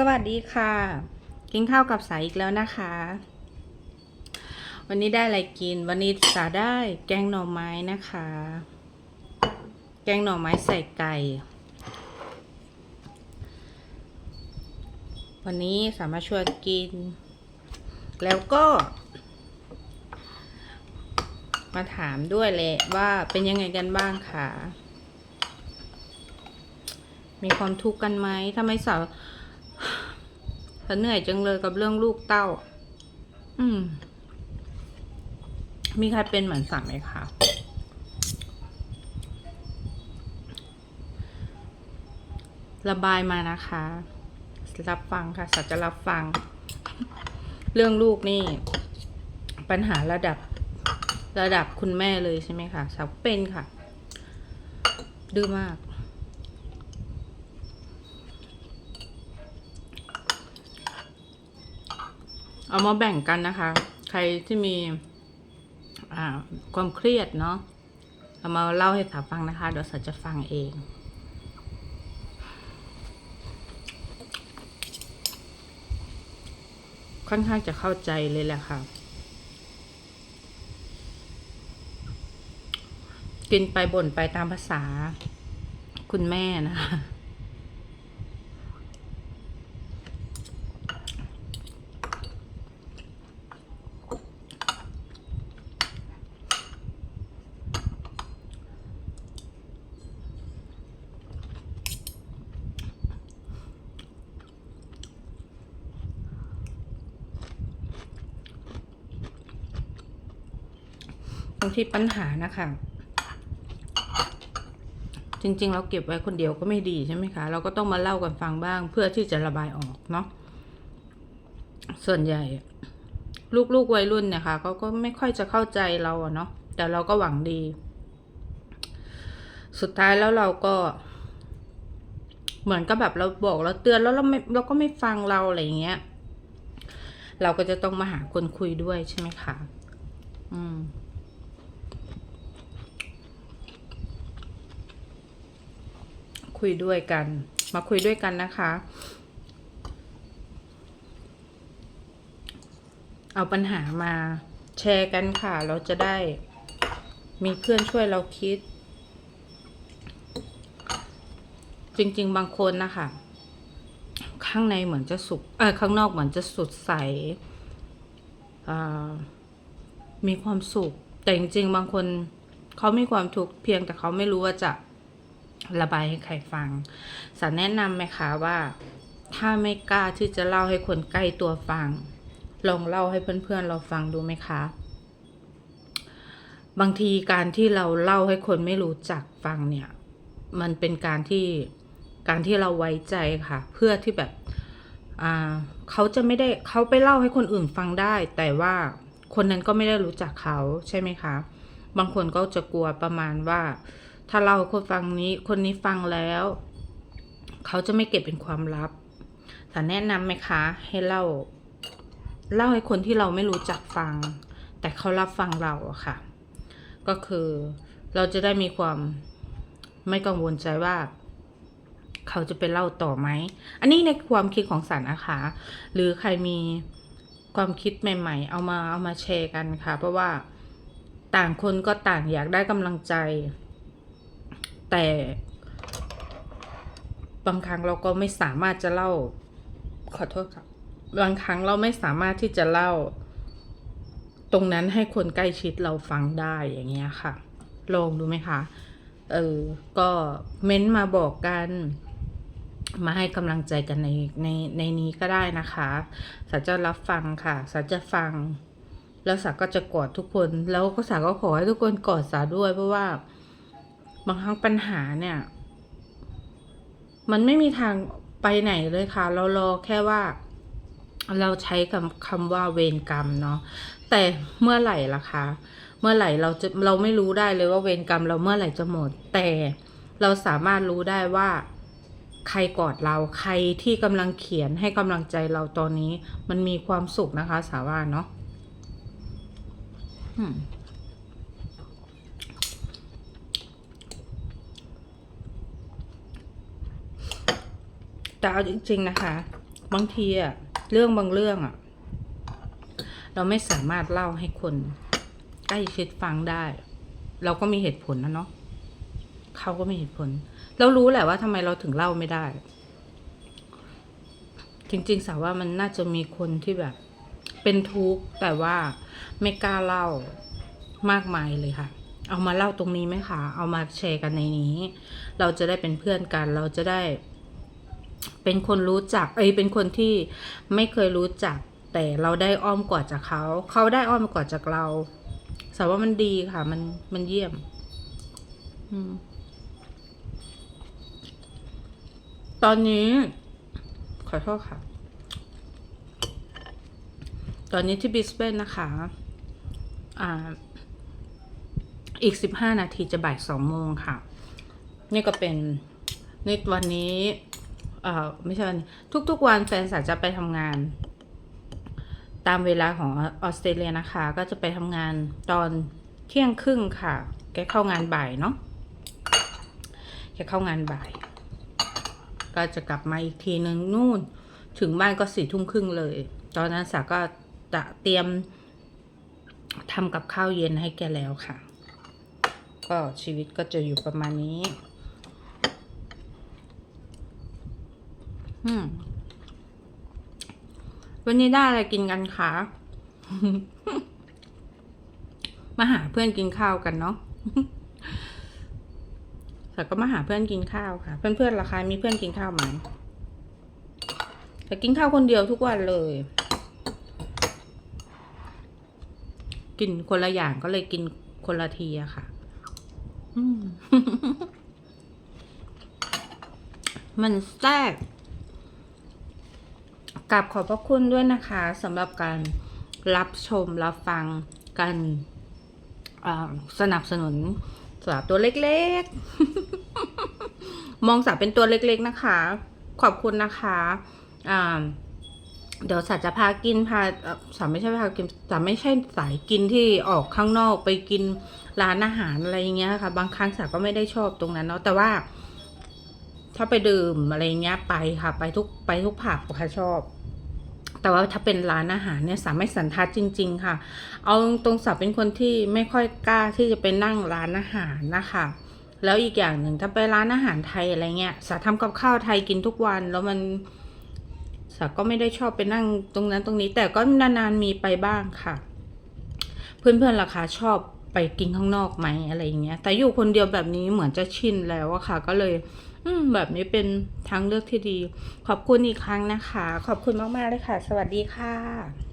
สวัสดีค่ะ กินข้าวกับสายอีกแล้วนะคะ วันนี้ได้อะไรกิน วันนี้สาได้แกงหน่อไม้นะคะ แกงหน่อไม้ใส่ไก่ วันนี้สามารถชวนกิน แล้วก็ มาถามด้วยแหละว่าเป็นยังไงกันบ้างค่ะ มีความทุกข์กันไหมทำไมสาว ฉันเหนื่อยจังเลยกับเรื่องลูกเต้า อืม มีใครเป็นเหมือนสัมไหมคะระบายมานะคะ รับฟังค่ะ สัจจะรับฟัง เรื่องลูกนี่ ปัญหาระดับระดับคุณแม่เลยใช่ไหมคะสาวเป็นค่ะ ดื้อมาก เอามาแบ่งกันนะคะ ใครที่มีความเครียดเนาะเอามาเล่าให้สาวฟังนะคะ เดี๋ยวสาวจะฟังเอง ค่อนข้างจะเข้าใจเลยแหละค่ะ กินไปบ่นไปตามภาษา คุณแม่นะคะ บางทีปัญหานะคะ จริง ๆ เราเก็บไว้คนเดียวก็ไม่ดีใช่ไหมคะ เราก็ต้องมาเล่ากันฟังบ้าง เพื่อที่จะระบายออกเนาะส่วนใหญ่ ลูกๆวัยรุ่นเนี่ยค่ะเขาก็ไม่ค่อยจะเข้าใจเราเนาะแต่เราก็หวังดี สุดท้ายแล้วเราก็ เหมือนกับแบบเราบอกเราเตือนแล้วเราไม่เราก็ไม่ฟังเราอะไรอย่างเงี้ย เราก็จะต้องมาหาคนคุยด้วยใช่ไหมคะอืม คุยด้วยกัน มาคุยด้วยกันนะคะ เอาปัญหามาแชร์กันค่ะ เราจะได้มีเพื่อนช่วยเราคิด จริง ๆ บางคนนะคะข้างในเหมือนจะสุกเออข้างนอกเหมือนจะสดใสมีความสุข แต่จริง ๆ บางคนเขามีความทุกข์เพียงแต่เขาไม่รู้ว่าจะ ระบายให้ใครฟังสารแนะนำไหมคะว่า ถ้าไม่กล้าที่จะเล่าให้คนใกล้ตัวฟัง ลองเล่าให้เพื่อนๆเราฟังดูไหมคะ บางทีการที่เราเล่าให้คนไม่รู้จักฟังเนี่ย มันเป็นการที่การที่เราไว้ใจค่ะ เพื่อที่แบบเขาจะไม่ได้เขาไปเล่าให้คนอื่นฟังได้ แต่ว่าคนนั้นก็ไม่ได้รู้จักเขาใช่ไหมคะ บางคนก็จะกลัวประมาณว่า ถ้าเราคนฟังนี้คนนี้ฟังแล้ว เขาจะไม่เก็บเป็นความลับแต่แนะนำไหมคะ ให้เล่า เล่าให้คนที่เราไม่รู้จักฟัง แต่เขารับฟังเราอะค่ะ ก็คือเราจะได้มีความไม่กังวลใจว่า เขาจะไปเล่าต่อไหม อันนี้ในความคิดของสันนะคะ หรือใครมีความคิดใหม่ ๆ เอามาเอามาแชร์กันค่ะ เพราะว่าต่างคนก็ต่างอยากได้กำลังใจ แต่บางครั้งเราก็ไม่สามารถจะเล่า ขอโทษครับบางครั้งเราไม่สามารถที่จะเล่า ตรงนั้นให้คนใกล้ชิดเราฟังได้อย่างเงี้ยค่ะ ลองดูไหมคะ เออ ก็เม้นต์มาบอกกัน มาให้กำลังใจกันในในในนี้ก็ได้นะคะสัจจะรับฟังค่ะสัจจะฟัง แล้วสาก็จะกอดทุกคน แล้วก็สาก็ขอให้ทุกคนกอดสาด้วยเพราะว่า บางครั้งปัญหาเนี่ย มันไม่มีทางไปไหนเลยค่ะ เรารอแค่ว่า เราใช้คำคำว่าเวรกรรมเนาะแต่เมื่อไหร่ล่ะคะเมื่อไหร่เราจะเราไม่รู้ได้เลยว่าเวรกรรมเราเมื่อไหร่จะหมด แต่เราสามารถรู้ได้ว่าใครกอดเราใครที่กำลังเขียนให้กำลังใจเราตอนนี้ มันมีความสุขนะคะ สาวาเนาะอื แต่เอาจริง ๆ นะคะ บางทีอะเรื่องบางเรื่องอะเราไม่สามารถเล่าให้คนใกล้ชิดฟังได้ เราก็มีเหตุผลนะเนาะเขาก็มีเหตุผล เรารู้แหละว่าทำไมเราถึงเล่าไม่ได้ จริง ๆ สาวว่ามันน่าจะมีคนที่แบบ เป็นทุกข์แต่ว่าไม่กล้าเล่ามากมายเลยค่ะ เอามาเล่าตรงนี้ไหมคะ เอามาแชร์กันในนี้ เราจะได้เป็นเพื่อนกัน เราจะได้ เป็นคนรู้จัก เอ้ยเป็นคนที่ไม่เคยรู้จัก แต่เราได้อ้อมกอดจากเขา เขาได้อ้อมกอดจากเราสาวว่ามันดีค่ะ มันมันเยี่ยม อืมตอนนี้ ขอโทษค่ะ ตอนนี้ที่บิสเบนนะคะ อ่า อีกสิบห้านาทีจะบ่ายสองโมงค่ะ นี่ก็เป็นในวันนี้ เอ่อไม่ใช่วันทุกๆวันแฟนสาวจะไปทำงาน ตามเวลาของออสเตรเลียนะคะ ก็จะไปทำงานตอนเที่ยงครึ่งค่ะ แกเข้างานบ่ายเนาะแกเข้างานบ่าย ก็จะกลับมาอีกทีนึงนู่น ถึงบ้านก็สี่ทุ่มครึ่งเลย ตอนนั้นสาก็จะเตรียมทำกับข้าวเย็นให้แกแล้วค่ะ ก็ชีวิตก็จะอยู่ประมาณนี้ อืม วันนี้ได้อะไรกินกันคะมาหาเพื่อนกินข้าวกันเนาะแต่ก็มาหาเพื่อนกินข้าวค่ะ เพื่อนๆราคามีเพื่อนกินข้าวไหมแต่กินข้าวคนเดียวทุกวันเลย กินคนละอย่างก็เลยกินคนละทีอะค่ะมมันแซ่บ กราบขอบพระคุณด้วยนะคะสำหรับการรับชมรับฟังการสนับสนุนสำหรับตัวเล็กๆ มองสาเป็นตัวเล็กๆนะคะ ขอบคุณนะคะเดี๋ยวสาจะพากินพาสาไม่ใช่พากินสาไม่ใช่สายกินที่ออกข้างนอกไปกินร้านอาหารอะไรอย่างเงี้ยค่ะ บางครั้งสาก็ไม่ได้ชอบตรงนั้นเนาะแต่ว่าถ้าไปดื่มอะไรเงี้ยไปค่ะ ไปทุกไปทุกผับค่ะชอบ แต่ว่าถ้าเป็นร้านอาหารเนี่ยสามไม่สันทัดจริง ๆ ค่ะ เอาตรงสับเป็นคนที่ไม่ค่อยกล้าที่จะไปนั่งร้านอาหารนะคะแล้วอีกอย่างหนึ่งถ้าไปร้านอาหารไทยอะไรเงี้ยสาทำกับข้าวไทยกินทุกวันแล้วมันสาก็ไม่ได้ชอบไปนั่งตรงนั้นตรงนี้ แต่ก็นานๆมีไปบ้างค่ะ เพื่อนๆราคาชอบไปกินข้างนอกไหมอะไรอย่างเงี้ยแต่อยู่คนเดียวแบบนี้เหมือนจะชินแล้วอะค่ะ ก็เลย อืม แบบนี้เป็นทางเลือกที่ดี ขอบคุณอีกครั้งนะคะ ขอบคุณมาก ๆ เลยค่ะ สวัสดีค่ะ